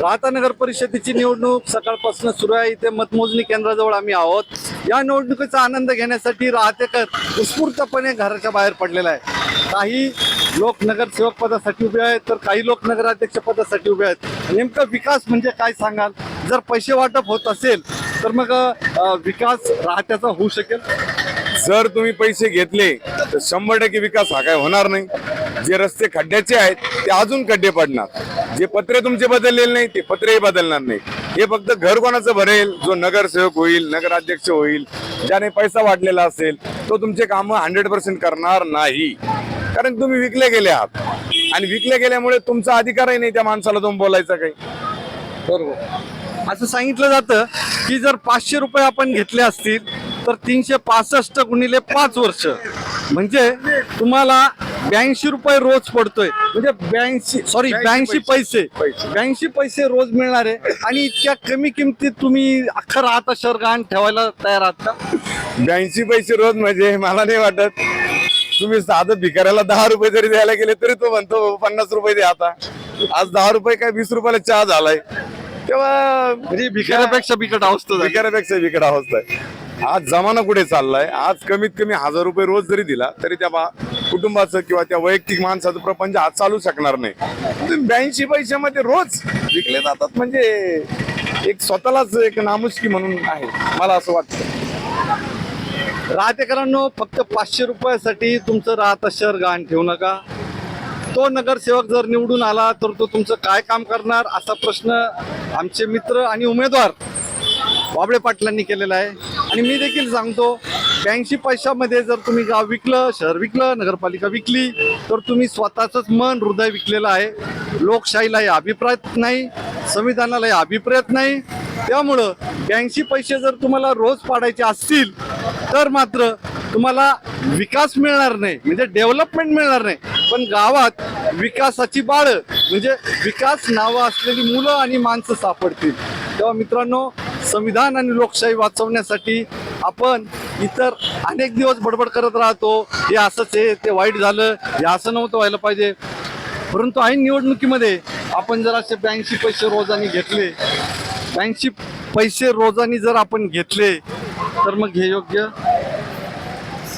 राहता नगर परिषदेची निवडणूक सकाळपासून सुरू आहे. इथे मतमोजणी केंद्राजवळ आम्ही आहोत. या निवडणुकीचा आनंद घेण्यासाठी राहतेकर उत्स्फूर्तपणे घराच्या बाहेर पडलेला आहे. काही लोक नगरसेवक पदासाठी उभे आहेत तर काही लोक नगराध्यक्ष पदासाठी उभे आहेत. नेमकं विकास म्हणजे काय सांगाल? जर पैसे वाटप होत असेल तर मग विकास राहत्याचा होऊ शकेल? जर तुम्ही पैसे घेतले तर शंभर टक्के विकास हा काय होणार नाही. जे रस्ते खड्ड्याचे आहेत ते अजून खड्डे पडणार. जे पत्रे तुमचे बदललेले नाही ते पत्रेही बदलणार नाही हे फक्त घर कोणाचं भरेल जो नगरसेवक होईल नगराध्यक्ष होईल ज्याने पैसा वाढलेला असेल तो तुमचे कामं हंड्रेड पर्सेंट करणार नाही. कारण तुम्ही विकले गेले आहात. आणि विकले गेल्यामुळे तुमचा अधिकारही नाही त्या माणसाला तुम्ही बोलायचा काही. बरोबर. असं सांगितलं जातं की जर पाचशे रुपये आपण घेतले असतील तर तीनशे पासष्ट गुणिले पाच वर्ष. म्हणजे तुम्हाला ब्याऐंशी रुपये रोज पडतोय. म्हणजे ब्याऐंशी सॉरी ब्याऐंशी पैसे. ब्याऐंशी पैसे रोज मिळणार आहे. आणि इतक्या कमी किमतीत तुम्ही अख्खं राहता शहर गहाण ठेवायला तयार आहात का? ब्याऐंशी पैसे रोज म्हणजे मला नाही वाटत. तुम्ही साधं भिकाऱ्याला दहा रुपये जरी द्यायला गेले तरी तो म्हणतो पन्नास रुपये द्या आता. आज दहा रुपये काय वीस रुपयाला चहा झालाय. तेव्हा म्हणजे भिकाऱ्यापेक्षा बिकट अवस्था झाली. भिकाऱ्यापेक्षा बिकट अवस्था आहे. आज जमाना कुठे चाललाय? आज कमीत कमी हजार रुपये रोज जरी दिला तरी त्या बा- कुटुंबाचं किंवा त्या वैयक्तिक माणसाचं प्रपंच आज चालू शकणार नाही. ब्याऐंशी पैशामध्ये रोज विकले जातात. म्हणजे एक स्वतःलाच एक नामुष्की म्हणून आहे मला असं वाटतं. राहतेकरांनो फक्त पाचशे रुपयासाठी तुमचं राहता शहर गहाण ठेवू नका. तो नगरसेवक जर निवडून आला तर तो तुमचं काय काम करणार असा प्रश्न आमचे मित्र आणि उमेदवार बाबळे पाटलांनी केलेला आहे. आणि मी देखील सांगतो ब्याऐंशी पैशामध्ये जर तुम्ही गाव विकलं शहर विकलं नगरपालिका विकली तर तुम्ही स्वतःचंच मन हृदय विकलेलं आहे. लोकशाहीलाही अभिप्रायत नाही संविधानालाही अभिप्रेत नाही. त्यामुळं ब्याऐंशी पैसे जर तुम्हाला रोज पाडायचे असतील तर मात्र तुम्हाला विकास मिळणार नाही. म्हणजे डेव्हलपमेंट मिळणार नाही. पण गावात विकासाची बाळं म्हणजे विकास नावं असलेली मुलं आणि माणसं सापडतील. तेव्हा मित्रांनो संविधान आणि लोकशाही वाचवण्यासाठी आपण इतर अनेक दिवस बडबड करत राहतो. हे असंच आहे ते वाईट झालं हे असं नव्हतं व्हायला पाहिजे. परंतु ऐन निवडणुकीमध्ये आपण जर असे ब्याऐंशी पैसे रोजानी घेतले ब्याऐंशी पैसे रोजानी जर आपण घेतले तर मग हे योग्य?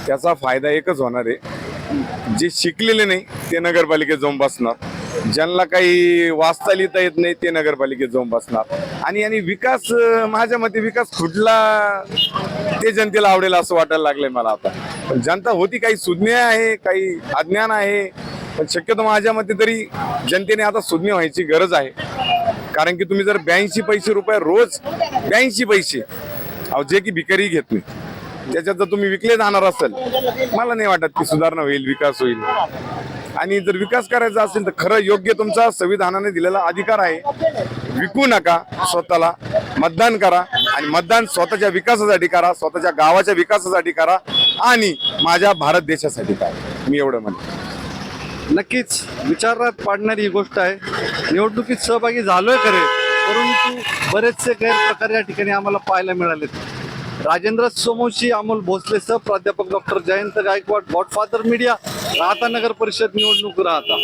त्याचा फायदा एकच होणार आहे. जे शिकलेले नाही ते नगरपालिकेत जाऊन बसणार. ज्यांना काही वाचता लिहिता येत नाही ते नगरपालिकेत जाऊन बसणार. आणि आणि विकास माझ्या मते विकास फुटला ते जनतेला आवडेल असं वाटायला लागलंय मला आता. पण जनता होती काही सुज्ञ आहे काही अज्ञान आहे. पण शक्यतो माझ्या मते तरी जनतेने आता सुज्ञ व्हायची गरज आहे. कारण की तुम्ही जर ब्याऐंशी पैसे रुपये रोज ब्याऐंशी पैसे अहो जे की भिकारी घेत नाही त्याच्यात जर तुम्ही विकले जाणार असेल मला नाही वाटत की सुधारणा होईल विकास होईल. आणि जर विकास करायचा असेल तर खरं योग्य तुमचा संविधानाने दिलेला अधिकार आहे. विकू नका स्वतःला. मतदान करा आणि मतदान स्वतःच्या विकासासाठी करा स्वतःच्या गावाच्या विकासासाठी करा आणि माझ्या भारत देशासाठी करा. मी एवढं म्हणतो नक्कीच विचारात पाडणारी ही गोष्ट आहे. निवडणुकीत सहभागी झालोय खरे परंतु बरेचसे गैरप्रकार या ठिकाणी आम्हाला पाहायला मिळालेत. राजेंद्र सोमोशी अमोल भोसले सह प्राध्यापक doctor Jayant Gaikwad godfather media Rahata नगर परिषद निवडणूक राहता.